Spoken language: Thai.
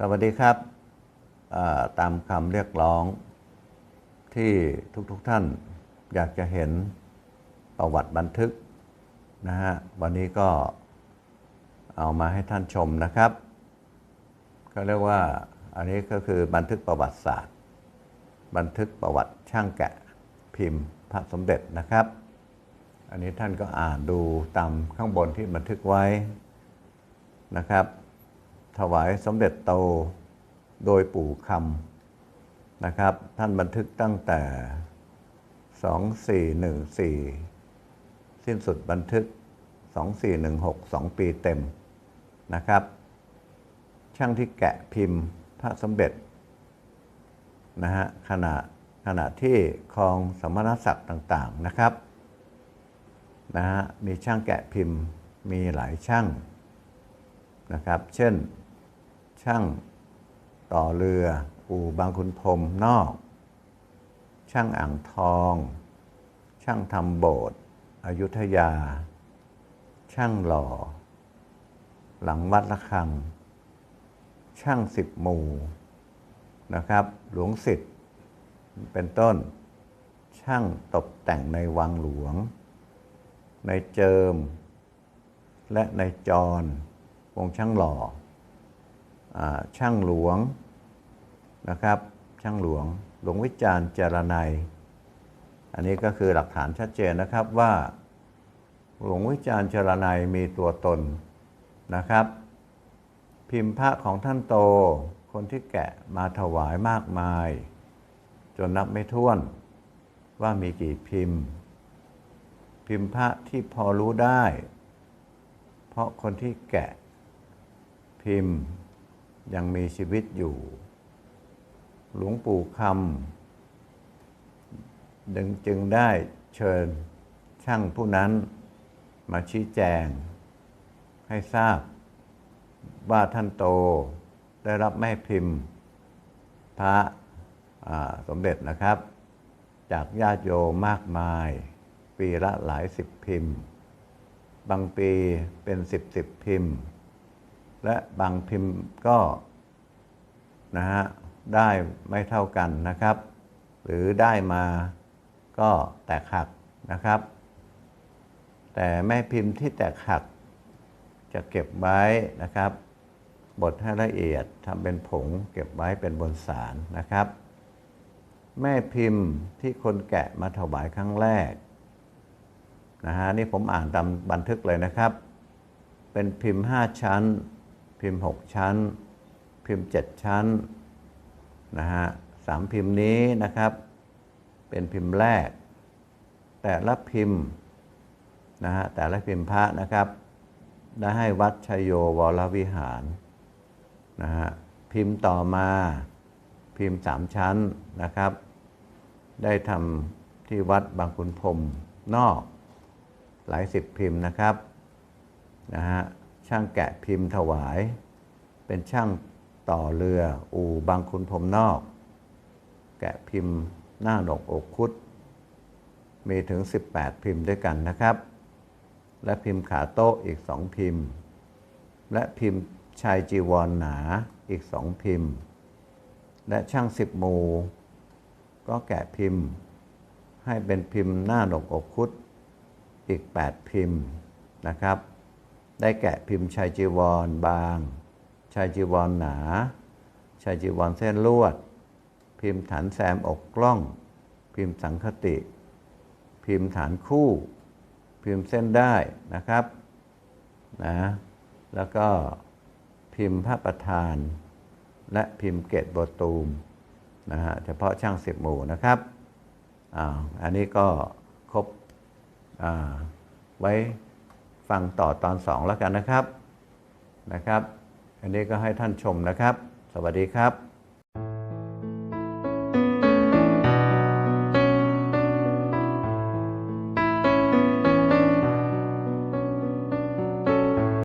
สวัสดีครับตามคำเรียกร้องที่ทุกๆทท่านอยากจะเห็นประวัติบันทึกนะฮะวันนี้ก็เอามาให้ท่านชมนะครับก็เรียกว่าอันนี้ก็คือบันทึกประวัติศาสตร์ บันทึกประวัติช่างแกะพิมพ์พระสมเด็จนะครับ อันนี้ท่านก็อ่านดูตามข้างบนที่บันทึกไว้นะครับ ถวายสมเด็จโตโดยปู่คำนะครับ ท่านบันทึกตั้งแต่ 2414 สิ้นสุดบันทึก 2416 2 ปีเต็มนะครับ ช่างที่แกะพิมพ์พระสมเด็จนะฮะขณะขณะที่ครองสมณศักดิ์ต่างๆนะครับนะฮะมีช่างแกะพิมพ์มีหลายช่างนะครับ เช่น ช่างต่อเรือ อู่บางคุณพรมนอก ช่างอ่างทอง ช่างทำโบสถ์อยุธยา ช่างหล่อ หลังวัดละคัง ช่างสิบหมู่นะครับ หลวงสิทธิ์เป็นต้น ช่างตกแต่งในวังหลวง ในเจิม และในจรวงช่างหล่อ ช่างหลวงนะครับ ช่างหลวงหลวงวิจารณ์เจรนัย อันนี้ก็คือหลักฐานชัดเจนนะครับว่าหลวงวิจารณ์เจรนัยมีตัวตนนะครับ พิมพ์พระของท่านโต คนที่แกะมาถวายมากมาย จนนับไม่ถ้วนว่ามีกี่พิมพ์ พิมพ์พระที่พอรู้ได้ เพราะคนที่แกะพิมพ์ ยังมีชีวิตอยู่ หลวงปู่คำดึงจึงได้เชิญช่างผู้นั้นมาชี้แจง ให้ทราบว่าท่านโตได้รับแม่พิมพ์ พระสมเด็จนะครับ จากญาติโยมมากมาย ปีละหลายสิบพิมพ์ บางปีเป็นสิบสิบพิมพ์ และบางพิมพ์ก็นะฮะได้ไม่เท่ากันนะครับ หรือได้มาก็แตกหักนะครับ แต่แม่พิมพ์ที่แตกหัก จะเก็บไว้นะครับ บดให้ละเอียดทำเป็นผง เก็บไว้เป็นบนสารนะครับ แม่พิมพ์ที่คนแกะมาถวายครั้งแรกนะฮะนี่ผมอ่านตามบันทึกเลยนะครับ เป็นพิมพ์ 5 ชั้น พิมพ์ 6 ชั้น พิมพ์ 7 ชั้นนะฮะสามพิมพ์นี้นะครับ เป็นพิมพ์แรก แต่ละพิมพ์นะฮะแต่ละพิมพ์พระนะครับ ได้ให้วัดชยโยวรวิหารนะฮะพิมพ์ต่อมาพิมพ์สามชั้นนะครับ ได้ทำที่วัดบางขุนพรมนอกหลายสิบพิมพ์นะครับนะฮะ ช่างแกะพิมพ์ถวาย เป็นช่างต่อเรืออู่บางขุนพรมนอก แกะพิมพ์หน้าหนกอกคุด มีถึง 18 พิมพ์ด้วยกันนะครับ และพิมพ์ขาโต๊ะอีกสองพิมพ์ และพิมพ์ชายจีวรหนาอีกสองพิมพ์ และช่างสิบมูก็แกะพิมพ์ ให้เป็นพิมพ์หน้าหนกอกคุดอีก 8 พิมพ์นะครับ ได้แกะพิมพ์ชายจีวรบาง ชายจีวรหนา ชายจีวรเส้นลวด พิมพ์ฐานแซมอกกล้อง พิมพ์สังคติ พิมพ์ฐานคู่ พิมพ์เส้นได้นะครับนะแล้วก็พิมพ์พระประธาน และพิมพ์เกตโบตูมนะฮะเฉพาะช่างสิบหมู่นะครับอ่าอันนี้ก็ครบอ่าไว้ ฟังต่อตอนสองแล้วกันนะครับนะครับ อันนี้ก็ให้ท่านชมนะครับ สวัสดีครับ